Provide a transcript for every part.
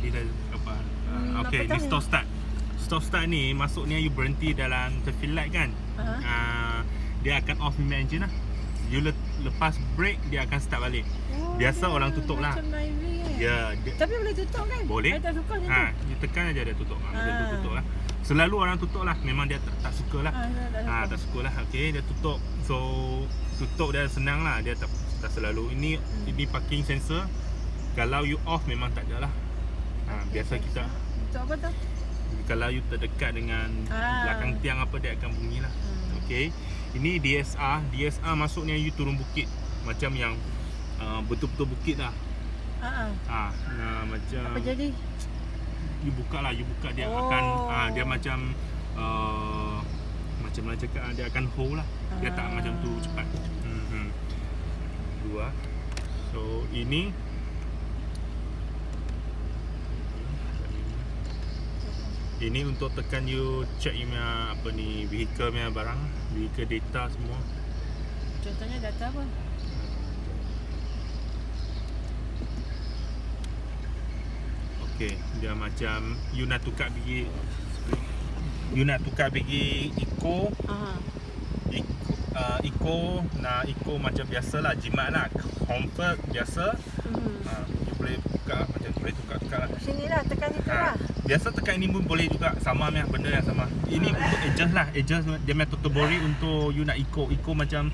tadi dah apa? Hmm, okay, ni stop start. Stop start ni maksudnya you berhenti dalam traffic light kan? Ha? Uh, dia akan off main engine lah. You le- lepas break dia akan start balik. Oh, Biasa dia orang tutup lah. Eh. Ya, dia, Tapi boleh tutup kan? Boleh. Saya tak suka macam ha, tu. you tekan aja dia tutup. Ha, dia tu tutup lah. Selalu orang tutup lah. Memang dia tak, tak suka lah. Ah, saya tak suka. tak suka lah. Okay, dia tutup. So, tutup dia senang lah. Dia tak, tak selalu. Ini Hmm. ini parking sensor. Kalau you off memang tak ada lah. Ha, biasa kita Tutup apa tu? kalau you terdekat dengan Ah. belakang tiang apa dia akan bunyi lah. Hmm. Okay. Ini DSR. DSR maksudnya you turun bukit. Macam yang uh, betul-betul bukit lah. Ha. Ha, nah, macam Apa jadi? you buka lah, you buka dia Oh. akan uh, dia macam uh, macam mana cakap ah, dia akan hold lah. Dia tak Ah. macam tu cepat. Hmm. Dua. So ini Ini untuk tekan you check you punya apa ni vehicle punya barang, vehicle data semua. Contohnya data apa? Okey, dia macam you nak tukar pergi you nak tukar pergi eco Ha. Eco, uh, eco nak eco macam biasalah jimat lah comfort biasa Hmm. uh, you boleh buka macam tu boleh tukar-tukar lah Sini lah, tekan situ ha. lah. biasa tekan ini pun boleh juga sama punya benda yang sama ini untuk adjust lah adjust dia punya totobori untuk you nak eco eco macam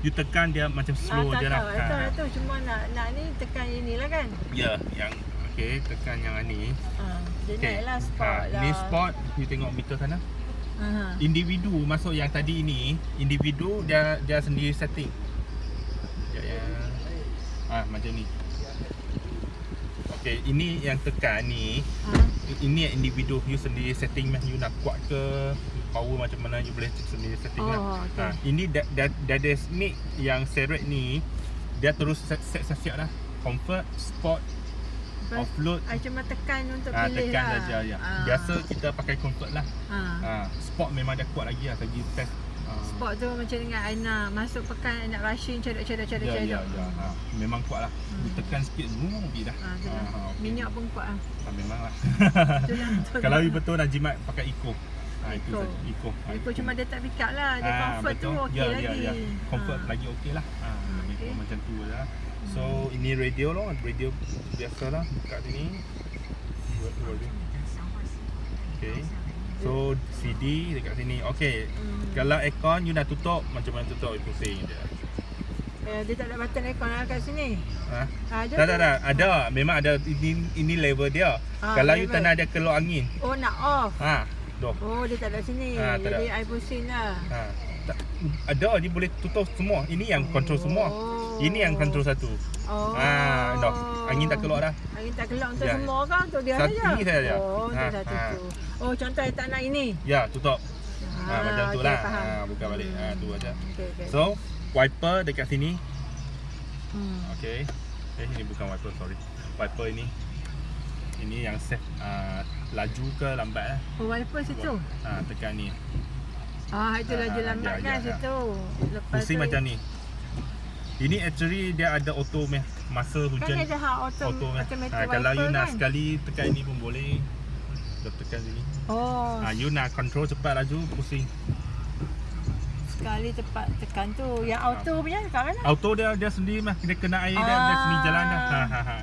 you tekan dia macam slow ah, je tak lah tahu, itu, itu cuma nak nak ni tekan inilah kan. ya yang okay tekan yang ni Ha. Dia okay. lah spot ha, lah. ni spot you tengok meter sana Ha. individu masuk yang tadi ini individu dia dia sendiri setting ya ya ah macam ni okey ini yang tekan ni Ha. ini yang individu you sendiri setting meh you nak kuat ke power macam mana you boleh sendiri setting lah Oh, okey. ha, ini da, da snake yang seret ni dia terus set set siap lah comfort sport offload I cuma tekan untuk ah pilih tekan lah. saja ya Ah. biasa kita pakai comfort lah Ha. ha, sport memang dia kuat lagi lah lagi test Ah. Spot tu macam dengan I nak masuk pekan I nak rushing cedok-cedok Ya, cedok-cedok. ya, ya. Ha, memang kuat lah. Hmm. Ditekan sikit, boom, pergi dah. Ha, tu lah. ha, okey. Minyak pun kuat ah. Ha, memang lah. Tu lah. betul Kalau lah. you betul nak jimat pakai eco. Ha, itu Eco. saja. Eco. Ha, Ikut cuma dia tak pick up lah. Dia Ah, comfort tu betul. okey ya, lagi. Ya, ya. Comfort Ha. lagi okey lah. Ha, Hmm, eco macam tu lah. So, ini radio loh. Radio biasa lah. Buka sini. Okay. So, CD dekat sini. Okay. Hmm. Kalau aircon, you nak tutup, macam mana tutup? You pusing je. Eh, dia tak ada button aircon lah kat sini. Ha? Ah, ada Tak, tu. tak, tak. Ada. Memang ada. Ini, ini level dia. Ah, Kalau you level. tak nak dia keluar angin. Oh nak off. Ha, doh. Oh dia tak ada sini. Ah, tak Jadi ada. I pusing lah. Ha. Tak, ada dia boleh tutup semua. Ini yang control semua. Oh. Ini yang control satu. Oh. Ha, doh. Angin tak keluar dah. Angin tak keluar untuk Ya. semua kan? Untuk dia Satu saja? ni saja. Oh, untuk Ha, satu ha. tu. Oh, contoh I tak nak ini. Ya, tutup. Ha, Ah, macam tu lah. faham. Ha, buka balik. Ha, tu aja. Okay, okay. So, wiper dekat sini. hmm. Okay. Eh, ini bukan wiper, sorry. Wiper ini. Ini yang set uh, laju ke lambat lah. Oh, wiper situ. Ha, tekan ni. Ah, itu Ah, laju ah, lambat ya, kan ya, ya. situ. Lepas Pusing tu, macam ni. Ini actually dia ada auto meh. Masa Kan hujan ada hak auto, auto meh. automatic Ha, kalau you wiper nak kan? sekali tekan ini pun boleh. Dah tekan sini. Oh, Ha, you nak control cepat laju pusing. sekali tepat tekan tu. Yang auto punya kat mana? Auto dia dia sendiri mah dia kena air dia, dia sendiri jalan dah. Ha ha ha.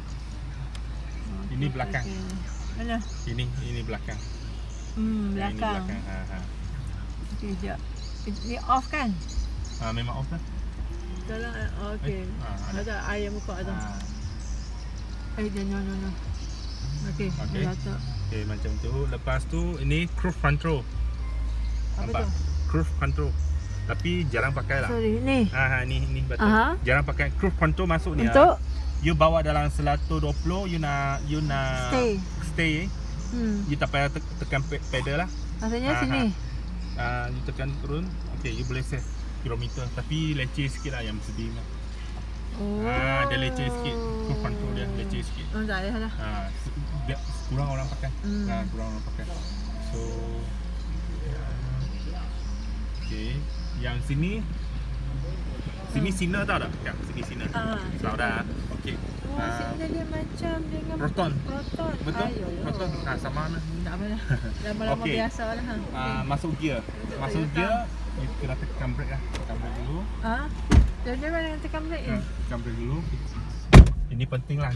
Ini belakang. Okey. Mana? Ini ini belakang. Hmm, Ini belakang. belakang. Ha ha. Okey, jap. Ni off kan? Ha memang off dah. Tolong, oh, okey. Eh, ah, ada. ada. air buka tu. Ha. Eh, dia no, no, no. Okey, Okey. okay. letak. Okay macam tu. Lepas tu ini cruise control. Apa Nampak? tu? Cruise control. Tapi jarang pakai lah. Sorry, ni. Ha ha ni ni betul. Aha. Jarang pakai cruise control masuk ni. ah. Untuk you bawa dalam 120 you nak you nak Stay. stay hmm, you tak payah te- tekan pe- pedal lah maksudnya Aha. sini. Uh, you tekan turun okay you boleh save kilometer tapi leceh sikit lah yang sedih lah. Oh. Ah, dia leceh sikit. Cruise control dia leceh sikit. Oh, tak payah dah. uh, biar kurang orang pakai Hmm. uh, kurang orang pakai so yeah. okay yang sini sini sinar tau tak? Ya, sini sinar. Ah, Tahu dah. Oh, Ah. dia macam dengan Proton. Proton. Betul? Betul. Nah, sama lah. Tak apa lah. Lama-lama Okey. biasa lah. Ha. Ah, masuk gear. Masuk Toyota. gear, you kena tekan brake lah. Tekan brake dulu. Ha? Dia jangan dengan tekan brake Ha, ya? tekan brake dulu. Ini penting lah.